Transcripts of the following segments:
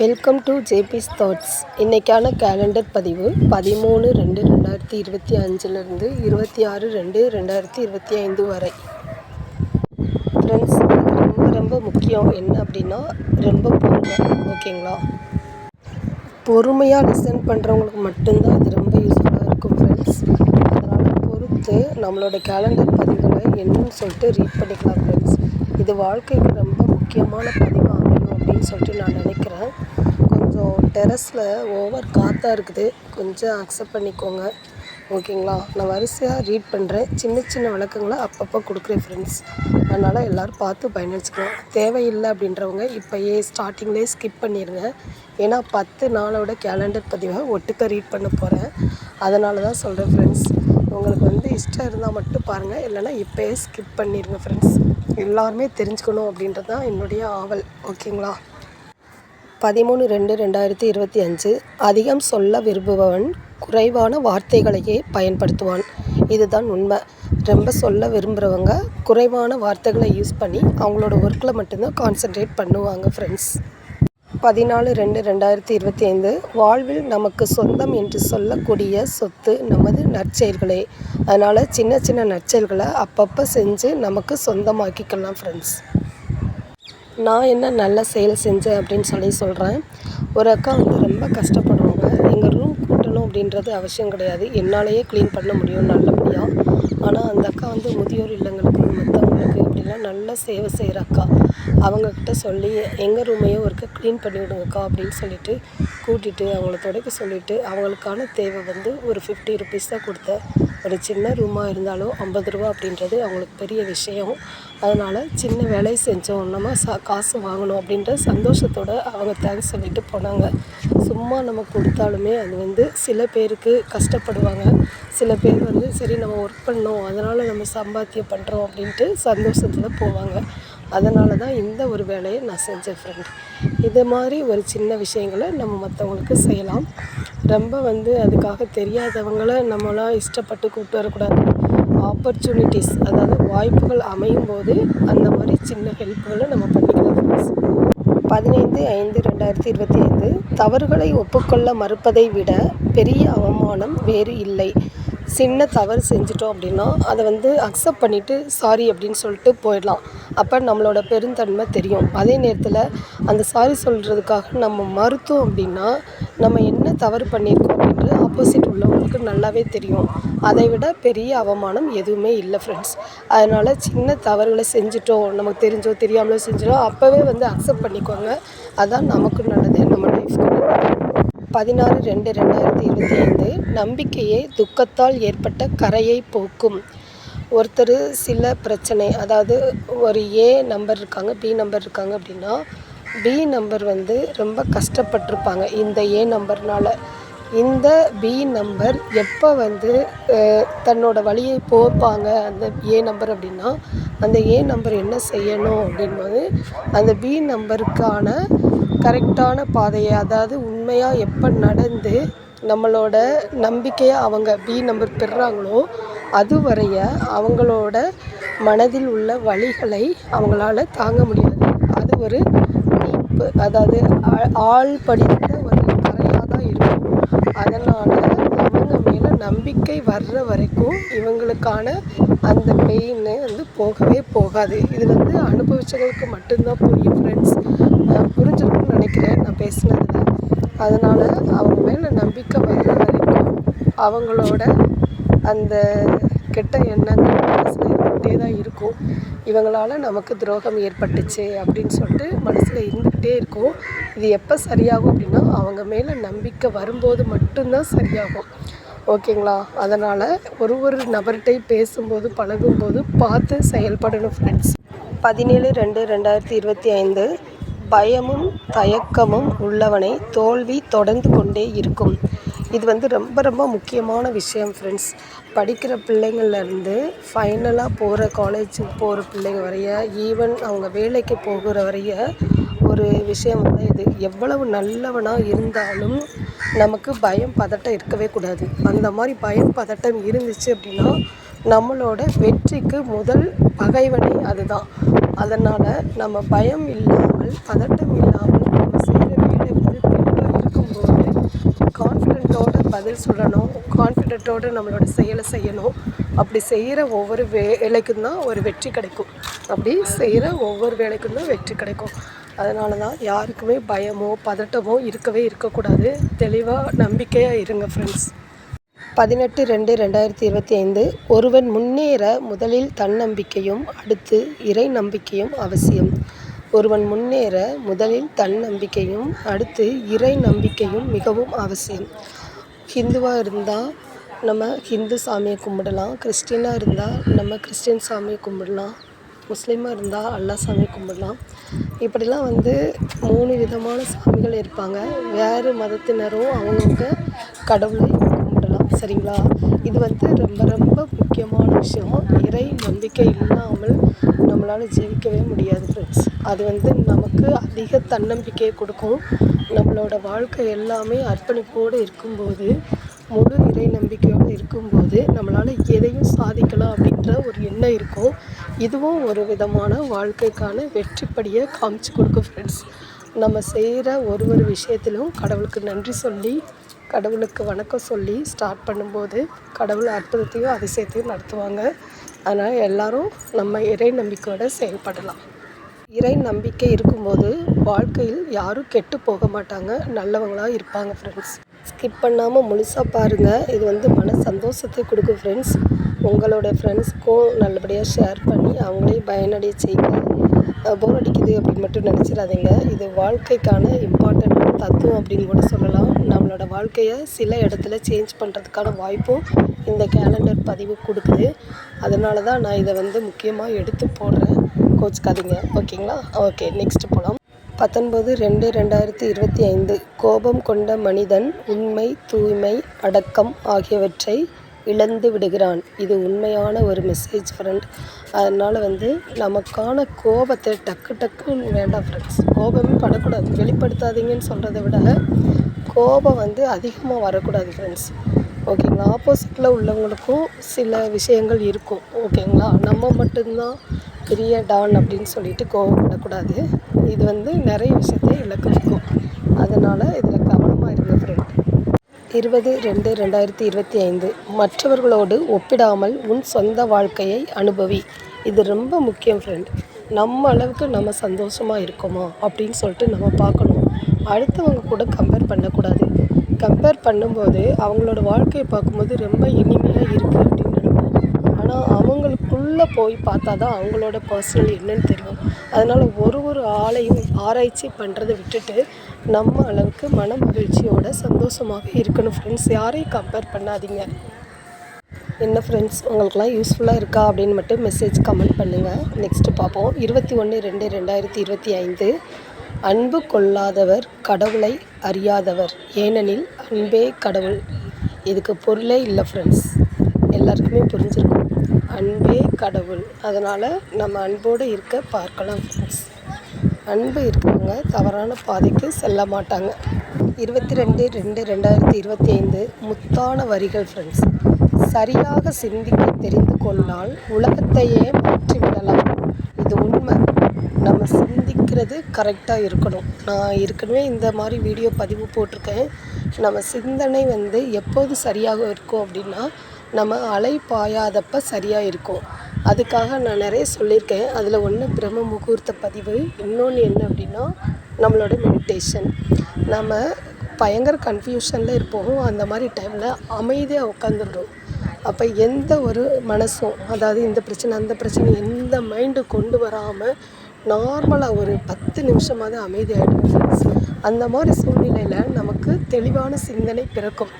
Welcome to ஜேபிஸ் thoughts இன்றைக்கான calendar பதிவு பதிமூணு ரெண்டு ரெண்டாயிரத்தி இருபத்தி அஞ்சுலேருந்து இருபத்தி ஆறு ரெண்டு ரெண்டாயிரத்தி இருபத்தி ஐந்து வரை. ஃப்ரெண்ட்ஸ் ரொம்ப ரொம்ப முக்கியம் என்ன அப்படின்னா ரொம்ப பொறுமை ஓகேங்களா? பொறுமையாக லிசன் பண்ணுறவங்களுக்கு மட்டும்தான் இது ரொம்ப யூஸ்ஃபுல்லாக இருக்கும் ஃப்ரெண்ட்ஸ் அதனால் பொறுத்து நம்மளோட கேலண்டர் பதிவுகளை என்னன்னு சொல்லிட்டு ரீட் பண்ணிக்கலாம் ஃப்ரெண்ட்ஸ் இது வாழ்க்கைக்கு ரொம்ப முக்கியமான பதிவு அமையும் அப்படின்னு சொல்லிட்டு நான் நினைக்கிறேன். டெரஸில் ஓவர் காற்றாக இருக்குது. கொஞ்சம் அக்செப்ட் பண்ணிக்கோங்க. ஓகேங்களா? நான் வரிசையாக ரீட் பண்ணுறேன் சின்ன சின்ன விளக்கங்களை அப்பப்போ கொடுக்குறேன் ஃப்ரெண்ட்ஸ் அதனால் எல்லோரும் பார்த்து பயனடிச்சுக்கலாம் தேவையில்லை அப்படின்றவங்க இப்போயே ஸ்டார்டிங்லேயே ஸ்கிப் பண்ணிடுங்க ஏன்னா பத்து நாளோட கேலண்டர் பதிவை ஒட்டுக்க ரீட் பண்ண போகிறேன் அதனால தான் சொல்கிறேன் ஃப்ரெண்ட்ஸ் உங்களுக்கு வந்து இஷ்டம் இருந்தால் மட்டும் பாருங்கள் இல்லைன்னா இப்போயே ஸ்கிப் பண்ணிடுங்க ஃப்ரெண்ட்ஸ் எல்லாருமே தெரிஞ்சுக்கணும் அப்படின்றது தான் என்னுடைய ஆவல். ஓகேங்களா? பதிமூணு ரெண்டு ரெண்டாயிரத்தி இருபத்தி அஞ்சு அதிகம் சொல்ல விரும்புபவன் குறைவான வார்த்தைகளையே பயன்படுத்துவான். இதுதான் உண்மை. ரொம்ப சொல்ல விரும்புகிறவங்க குறைவான வார்த்தைகளை யூஸ் பண்ணி அவங்களோட ஒர்க்கில் மட்டும்தான் கான்சென்ட்ரேட் பண்ணுவாங்க ஃப்ரெண்ட்ஸ் பதினாலு ரெண்டு ரெண்டாயிரத்தி இருபத்தி ஐந்து வாழ்வில் நமக்கு சொந்தம் என்று சொல்லக்கூடிய சொத்து நமது நற்செயல்களே. அதனால் சின்ன சின்ன நற்செயல்களை அப்பப்போ செஞ்சு நமக்கு சொந்தமாக்கிக்கலாம் ஃப்ரெண்ட்ஸ் நான் என்ன நல்ல செயல் செஞ்சேன் அப்படின்னு சொல்லி சொல்கிறேன் ஒரு அக்கா வந்து ரொம்ப கஷ்டப்படுறவங்க எங்கள் ரூம் கூட்டணும் அப்படின்றது அவசியம் கிடையாது. என்னாலேயே க்ளீன் பண்ண முடியும் நல்லபடியாக ஆனால் அந்த அக்கா வந்து முதியோர் இல்லங்களுக்கு மற்றவங்களுக்கு அப்படிலாம் நல்ல சேவை செய்கிற அக்கா. அவங்கக்கிட்ட சொல்லி எங்கள் ரூமையும் ஒருக்க க்ளீன் பண்ணி விடுங்கக்கா அப்படின்னு சொல்லிட்டு கூட்டிகிட்டு அவங்கள துடைக்க சொல்லிவிட்டு அவங்களுக்கான தேவை வந்து ஒரு ஃபிஃப்டி ருபீஸ் தான் கொடுத்தேன். ஒரு சின்ன ரூமாக இருந்தாலும் ஐம்பது ரூபா அப்படின்றது அவங்களுக்கு பெரிய விஷயம். அதனால் சின்ன வேலையை செஞ்சோம். நம்ம சா காசு வாங்கணும் அப்படின்ற சந்தோஷத்தோடு அவங்க தேங்க்ஸ் சொல்லிட்டு போனாங்க. சும்மா நம்ம கொடுத்தாலுமே அது வந்து சில பேருக்கு கஷ்டப்படுவாங்க. சில பேர் வந்து சரி நம்ம ஒர்க் பண்ணோம். அதனால் நம்ம சம்பாத்தியம் பண்ணுறோம் அப்படின்ட்டு சந்தோஷத்தில் போவாங்க. அதனால தான் இந்த ஒரு வேலையை நான் செஞ்சேன் ஃப்ரெண்ட் இது மாதிரி ஒரு சின்ன விஷயங்களை நம்ம மற்றவங்களுக்கு செய்யலாம். ரொம்ப வந்து அதுக்காக தெரியாதவங்களை நம்மளாம் இஷ்டப்பட்டு கூப்பிட்டு வரக்கூடாது. ஆப்பர்ச்சுனிட்டிஸ் அதாவது வாய்ப்புகள் அமையும் போது அந்த மாதிரி சின்ன ஹெல்ப்புகளை நம்ம பண்ணிக்கலாம் பதினைந்து ஐந்து ரெண்டாயிரத்தி இருபத்தி ஐந்து தவறுகளை ஒப்புக்கொள்ள மறுப்பதை விட பெரிய அவமானம் வேறு இல்லை. சின்ன தவறு செஞ்சிட்டோம் அப்படின்னா அதை வந்து அக்செப்ட் பண்ணிவிட்டு சாரி அப்படின்னு சொல்லிட்டு போயிடலாம். அப்போ நம்மளோட பெருந்தன்மை தெரியும். அதே நேரத்தில் அந்த சாரி சொல்கிறதுக்காக நம்ம மறுத்தோம் அப்படின்னா நம்ம என்ன தவறு பண்ணியிருக்கோம் அப்படின்னு ஆப்போசிட் உள்ளவங்களுக்கு நல்லாவே தெரியும். அதை விட பெரிய அவமானம் எதுவுமே இல்லை ஃப்ரெண்ட்ஸ் அதனால் சின்ன தவறுகளை செஞ்சிட்டோம் நமக்கு தெரிஞ்சோ தெரியாமலோ செஞ்சிட்டோம் அப்போவே வந்து அக்செப்ட் பண்ணிக்கோங்க. அதான் நமக்கு நல்லது நம்ம லைஃப்க்கு பதினாறு ரெண்டு ரெண்டாயிரத்தி இருபத்தி ஐந்து நம்பிக்கையே துக்கத்தால் ஏற்பட்ட கரையை போக்கும். ஒருத்தர் சில பிரச்சனை அதாவது ஒரு ஏ நம்பர் இருக்காங்க பி நம்பர் இருக்காங்க அப்படின்னா பி நம்பர் வந்து ரொம்ப கஷ்டப்பட்டிருப்பாங்க இந்த ஏ நம்பர்னால் இந்த பி நம்பர் எப்போ வந்து தன்னோட வழியை போப்பாங்க அந்த ஏ நம்பர் அப்படின்னா அந்த ஏ நம்பர் என்ன செய்யணும் அப்படின்போது அந்த பி நம்பருக்கான கரெக்டான பாதையை அதாவது உண்மையாக எப்போ நடந்து நம்மளோட நம்பிக்கையை அவங்க பி நம்பர் பெறுறாங்களோ அது வரைய அவங்களோட மனதில் உள்ள வலிகளை அவங்களால தாங்க முடியாது. அது ஒரு டீப்பு அதாவது ஆள் படித்த ஒரு கரையாக தான் இருக்கும். அதனால் அவங்க மேலே நம்பிக்கை வர்ற வரைக்கும் இவங்களுக்கான அந்த பெயின் வந்து போகவே போகாது. இது வந்து அனுபவிச்சவங்களுக்கு மட்டும்தான் புரியும் ஃப்ரெண்ட்ஸ் புரிஞ்சிருக்கும்னு நினைக்கிறேன். நான் பேசினதில். அதனால் அவங்க மேலே நம்பிக்கை வர்ற வரைக்கும் அவங்களோட அந்த கெட்ட எண்ணங்கள் மனசில் இருந்துகிட்டே தான் இருக்கும். இவங்களால் நமக்கு துரோகம் ஏற்பட்டுச்சு அப்படின்னு சொல்லிட்டு மனசில் இருந்துக்கிட்டே இருக்கும். இது எப்போ சரியாகும் அப்படின்னா அவங்க மேலே நம்பிக்கை வரும்போது மட்டும்தான் சரியாகும். ஓகேங்களா? அதனால் ஒரு ஒரு நபர்கிட்டையும் பேசும்போது பழகும்போது பார்த்து செயல்படணும் ஃப்ரெண்ட்ஸ் பதினேழு ரெண்டு ரெண்டாயிரத்தி இருபத்தி ஐந்து பயமும் தயக்கமும் உள்ளவனை தோல்வி தொடர்ந்து கொண்டே இருக்கும். இது வந்து ரொம்ப ரொம்ப முக்கியமான விஷயம் ஃப்ரெண்ட்ஸ் படிக்கிற பிள்ளைங்கள்லேருந்து ஃபைனலாக போகிற காலேஜுக்கு போகிற பிள்ளைங்க வரைய ஈவன் அவங்க வேலைக்கு போகிற வரைய ஒரு விஷயம் வந்து இது. எவ்வளவு நல்லவனாக இருந்தாலும் நமக்கு பயம் பதட்டம் இருக்கவே கூடாது. அந்த மாதிரி பயம் பதட்டம் இருந்துச்சு அப்படின்னா நம்மளோட வெற்றிக்கு முதல் பகைவனை அதுதான். அதனால் நம்ம பயம் இல்லாமல் பதட்டம் இல்லாமல் நம்ம செய்கிற வேலை வந்து தெளிவாக இருக்கும்போது கான்ஃபிடென்ட்டோட பதில் சொல்லணும். கான்ஃபிடென்ட்டோட நம்மளோட செயலை செய்யணும். அப்படி செய்கிற ஒவ்வொரு வேலைக்கும் தான் ஒரு வெற்றி கிடைக்கும். அப்படி செய்கிற ஒவ்வொரு வேலைக்கும் தான் வெற்றி கிடைக்கும். அதனால தான் யாருக்குமே பயமோ பதட்டமோ இருக்கவே இருக்கக்கூடாது. தெளிவாக நம்பிக்கையாக இருங்க ஃப்ரெண்ட்ஸ் பதினெட்டு ரெண்டு ரெண்டாயிரத்தி இருபத்தி ஐந்து ஒருவன் முன்னேற முதலில் தன்னம்பிக்கையும் அடுத்து இறை நம்பிக்கையும் அவசியம். ஒருவன் முன்னேற முதலில் தன்னம்பிக்கையும் அடுத்து இறை நம்பிக்கையும் மிகவும் அவசியம். ஹிந்துவாக இருந்தால் நம்ம ஹிந்து சாமியை கும்பிடலாம். கிறிஸ்டினாக இருந்தால் நம்ம கிறிஸ்டின் சாமியை கும்பிடலாம். முஸ்லீமாக இருந்தால் அல்லா சாமி கும்பிடலாம். இப்படிலாம் வந்து மூணு விதமான சாமிகள் இருப்பாங்க. வேறு மதத்தினரும் அவங்கவுங்க கடவுளை கும்பிடலாம். சரிங்களா? இது வந்து ரொம்ப ரொம்ப முக்கியமான விஷயம். இறை நம்பிக்கை இல்லாமல் நம்மளால் ஜீவிக்கவே முடியாது ஃப்ரெண்ட்ஸ் அது வந்து நமக்கு அதிக தன்னம்பிக்கையை கொடுக்கும். நம்மளோட வாழ்க்கை எல்லாமே அர்ப்பணிப்போடு இருக்கும்போது முழு இறை நம்பிக்கையோடு இருக்கும்போது நம்மளால் எதையும் சாதிக்கலாம் அப்படின்ற ஒரு எண்ணம் இருக்கும். இதுவும் ஒரு விதமான வாழ்க்கைக்கான வெற்றிப்படியை காமிச்சு கொடுக்கும் ஃப்ரெண்ட்ஸ் நம்ம செய்கிற ஒரு ஒரு விஷயத்திலும் கடவுளுக்கு நன்றி சொல்லி கடவுளுக்கு வணக்கம் சொல்லி ஸ்டார்ட் பண்ணும்போது கடவுள் அற்புதத்தையும் அதிசயத்தையும் நடத்துவாங்க. அதனால் எல்லோரும் நம்ம இறை நம்பிக்கையோடு செயல்படலாம். இறை நம்பிக்கை இருக்கும்போது வாழ்க்கையில் யாரும் கெட்டு போக மாட்டாங்க. நல்லவங்களாக இருப்பாங்க ஃப்ரெண்ட்ஸ் ஸ்கிப் பண்ணாமல் முழுசாக பாருங்கள் இது வந்து மன சந்தோஷத்தை கொடுக்கும் ஃப்ரெண்ட்ஸ் உங்களோட ஃப்ரெண்ட்ஸ்க்கும் நல்லபடியாக ஷேர் பண்ணி அவங்களையும் பயனடைய செய்யுங்க. போர் அடிக்குது அப்படின்னு மட்டும் நினச்சிடாதீங்க. இது வாழ்க்கைக்கான இம்பார்ட்டண்ட்டான தத்துவம் அப்படின்னு கூட சொல்லலாம். நம்மளோட வாழ்க்கையை சில இடத்துல சேஞ்ச் பண்ணுறதுக்கான வாய்ப்பும் இந்த கேலண்டர் பதிவு கொடுக்குது. அதனால தான் நான் இதை வந்து முக்கியமாக எடுத்து போடுறேன். கோச்சுக்காதீங்க. ஓகேங்களா ஓகே நெக்ஸ்ட்டு போகலாம் பத்தொன்பது ரெண்டு ரெண்டாயிரத்தி இருபத்தி ஐந்து. கோபம் கொண்ட மனிதன் உண்மை தூய்மை அடக்கம் ஆகியவற்றை இழந்து விடுகிறான். இது உண்மையான ஒரு மெசேஜ் ஃப்ரெண்ட் அதனால் வந்து நமக்கான கோபத்தை டக்கு டக்குன்னு வேண்டாம் ஃப்ரெண்ட்ஸ் கோபமே படக்கூடாது. வெளிப்படுத்தாதீங்கன்னு சொல்கிறத விட கோபம் வந்து அதிகமாக வரக்கூடாது ஃப்ரெண்ட்ஸ் ஓகேங்களா ஆப்போசிட்டில் உள்ளவங்களுக்கும் சில விஷயங்கள் இருக்கும். ஓகேங்களா நம்ம மட்டும்தான் பெரிய டான் அப்படின்னு சொல்லிட்டு கோவப்படக்கூடாது. இது வந்து நிறைய விஷயத்தை இழக்க வைக்கும் அதனால் இதில் கவனமாக இருங்க ஃப்ரெண்ட் இருபது ரெண்டு ரெண்டாயிரத்தி இருபத்தி ஐந்து. மற்றவர்களோடு ஒப்பிடாமல் உன் சொந்த வாழ்க்கையை அனுபவி. இது ரொம்ப முக்கியம் ஃப்ரெண்ட் நம்ம அளவுக்கு நம்ம சந்தோஷமாக இருக்கோமா அப்படின்னு சொல்லிட்டு நம்ம பார்க்கணும். அடுத்தவங்க கூட கம்பேர் பண்ணக்கூடாது. கம்பேர் பண்ணும்போது அவங்களோட வாழ்க்கையை பார்க்கும்போது ரொம்ப இனிமையாக இருக்குது அப்படின்னு நினைப்போம். ஆனால் அவங்களுக்குள்ளே போய் பார்த்தா தான் அவங்களோட பர்சனல் என்னன்னு தெரியும். அதனால் ஒரு ஒரு ஆளையும் ஆராய்ச்சி பண்ணுறதை விட்டுட்டு நம்ம அளவுக்கு மன மகிழ்ச்சியோட சந்தோஷமாக இருக்கணும் ஃப்ரெண்ட்ஸ் யாரையும் கம்பேர் பண்ணாதீங்க. என்ன ஃப்ரெண்ட்ஸ் உங்களுக்குலாம் யூஸ்ஃபுல்லாக இருக்கா அப்படின்னு மட்டும் மெசேஜ் கமெண்ட் பண்ணுங்கள் நெக்ஸ்ட்டு பார்ப்போம். இருபத்தி ஒன்று ரெண்டு ரெண்டாயிரத்தி இருபத்தி ஐந்து. அன்பு கொள்ளாதவர் கடவுளை அறியாதவர். ஏனெனில் அன்பே கடவுள். இதுக்கு பொருளே இல்லை ஃப்ரெண்ட்ஸ் எல்லாருக்குமே புரிஞ்சிருக்கும். அன்பே கடவுள். அதனால் நம்ம அன்போடு இருக்க பார்க்கலாம் ஃப்ரெண்ட்ஸ் அன்பு இருக்கிறவங்க தவறான பாதைக்கு செல்ல மாட்டாங்க. இருபத்தி ரெண்டு ரெண்டு ரெண்டாயிரத்தி இருபத்தி ஐந்து முத்தான வரிகள் ஃப்ரெண்ட்ஸ் சரியாக சிந்திக்க தெரிந்து கொண்டால் உலகத்தையே மாற்றிவிடலாம். இது உண்மை. நம்ம சிந்திக்கிறது கரெக்டாக இருக்கணும். நான் ஏற்கனவே இந்த மாதிரி வீடியோ பதிவு போட்டிருக்கேன். நம்ம சிந்தனை வந்து எப்போது சரியாக இருக்கும் அப்படின்னா நம்ம அலை பாயாதப்ப சரியாக இருக்கும். அதுக்காக நான் நிறைய சொல்லியிருக்கேன். அதில் ஒன்று பிரம்ம முகூர்த்த பதிவு இன்னொன்று என்ன அப்படின்னா நம்மளோட மெடிடேஷன் நம்ம பயங்கர கன்ஃபியூஷனில் இருப்போம். அந்த மாதிரி டைமில் அமைதியாக உட்காந்துருந்தோம் அப்போ எந்த ஒரு மனசும் அதாவது இந்த பிரச்சனை அந்த பிரச்சனை எந்த மைண்டு கொண்டு வராமல் நார்மலாக ஒரு பத்து நிமிஷமாவது அமைதியாகிடும் அந்த மாதிரி சூழ்நிலையில் நமக்கு தெளிவான சிந்தனை பிறக்கும்.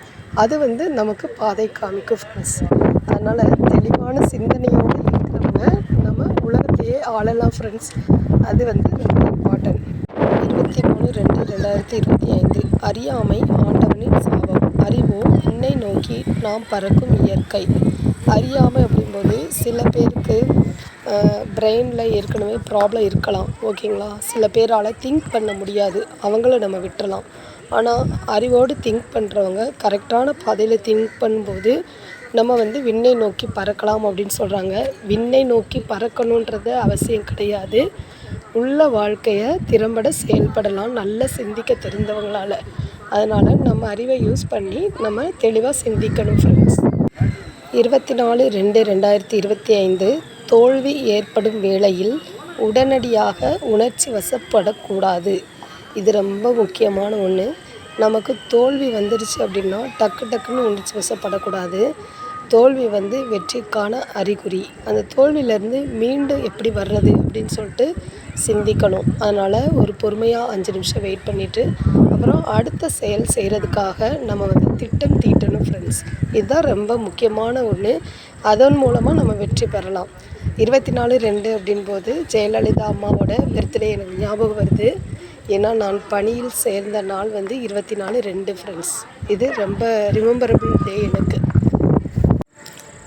அது வந்து நமக்கு பாதை காமிக்கும் ஃப்ரெண்ட்ஸ் அதனால் தெளிவான சிந்தனையோடு இருக்கிறவங்க நம்ம உலகத்தையே ஆளலாம் ஃப்ரெண்ட்ஸ் அது வந்து ரொம்ப இம்பார்ட்டன்ட் இருபத்தி மூணு ரெண்டு ரெண்டாயிரத்தி இருபத்தி ஐந்து அறியாமை ஆண்டவனின் சாபம். அறிவோ உன்னை நோக்கி நாம் பறக்கும் இயற்கை. அறியாமை அப்படிங்கும்போது சில பேருக்கு பிரெயினில் ஏற்கனவே ப்ராப்ளம் இருக்கலாம். ஓகேங்களா சில பேரால் திங்க் பண்ண முடியாது. அவங்கள நம்ம விட்டுறலாம். ஆனால் அறிவோடு திங்க் பண்ணுறவங்க கரெக்டான பாதையில் திங்க் பண்ணும்போது நம்ம வந்து விண்ணை நோக்கி பறக்கலாம் அப்படின்னு சொல்கிறாங்க விண்ணை நோக்கி பறக்கணுன்றது அவசியம் கிடையாது. உள்ள வாழ்க்கையை திறம்பட செயல்படலாம் நல்லா சிந்திக்க தெரிந்தவங்களால். அதனால் நம்ம அறிவை யூஸ் பண்ணி நம்ம தெளிவாக சிந்திக்கணும் ஃப்ரெண்ட்ஸ் இருபத்தி நாலு ரெண்டு ரெண்டாயிரத்தி இருபத்தி ஐந்து தோல்வி ஏற்படும் வேளையில் உடனடியாக உணர்ச்சி வசப்படக்கூடாது. இது ரொம்ப முக்கியமான ஒன்று நமக்கு தோல்வி வந்துடுச்சு அப்படின்னா டக்கு டக்குன்னு உணர்ச்சி வசப்படக்கூடாது. தோல்வி வந்து வெற்றிக்கான அறிகுறி. அந்த தோல்வியிலேருந்து மீண்டும் எப்படி வர்றது அப்படின்னு சொல்லிட்டு சிந்திக்கணும். அதனால் ஒரு பொறுமையாக அஞ்சு நிமிஷம் வெயிட் பண்ணிவிட்டு அப்புறம் அடுத்த செயல் செய்கிறதுக்காக நம்ம வந்து திட்டம் தீட்டணும் ஃப்ரெண்ட்ஸ் இதுதான் ரொம்ப முக்கியமான ஒன்று அதன் மூலமாக நம்ம வெற்றி பெறலாம். இருபத்தி நாலு ரெண்டு அப்படின்போது ஜெயலலிதா அம்மாவோட பர்த்டே எனக்கு ஞாபகம் வருது. ஏன்னா நான் பணியில் சேர்ந்த நாள் வந்து இருபத்தி நாலு ரெண்டு ஃப்ரெண்ட்ஸ் இது ரொம்ப ரிமெம்பரபிள் டே எனக்கு.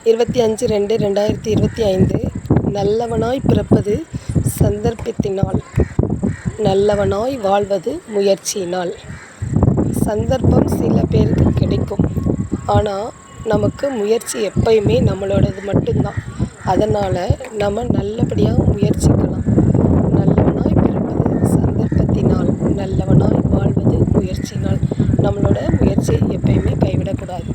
இருபத்தி அஞ்சு ரெண்டு ரெண்டாயிரத்தி இருபத்தி ஐந்து. நல்லவனாய் பிறப்பது சந்தர்ப்பத்தினால். நல்லவனாய் வாழ்வது முயற்சியினால். சந்தர்ப்பம் சில பேருக்கு கிடைக்கும். ஆனால் நமக்கு முயற்சி எப்பயுமே நம்மளோடது மட்டும்தான். அதனால் நம்ம நல்லபடியாக முயற்சி நல்லவனாய் பிறப்பது சந்தர்ப்பத்தினால் நல்லவனாய் வாழ்வது முயற்சியினால் நம்மளோட முயற்சியை எப்பயுமே கைவிடக்கூடாது.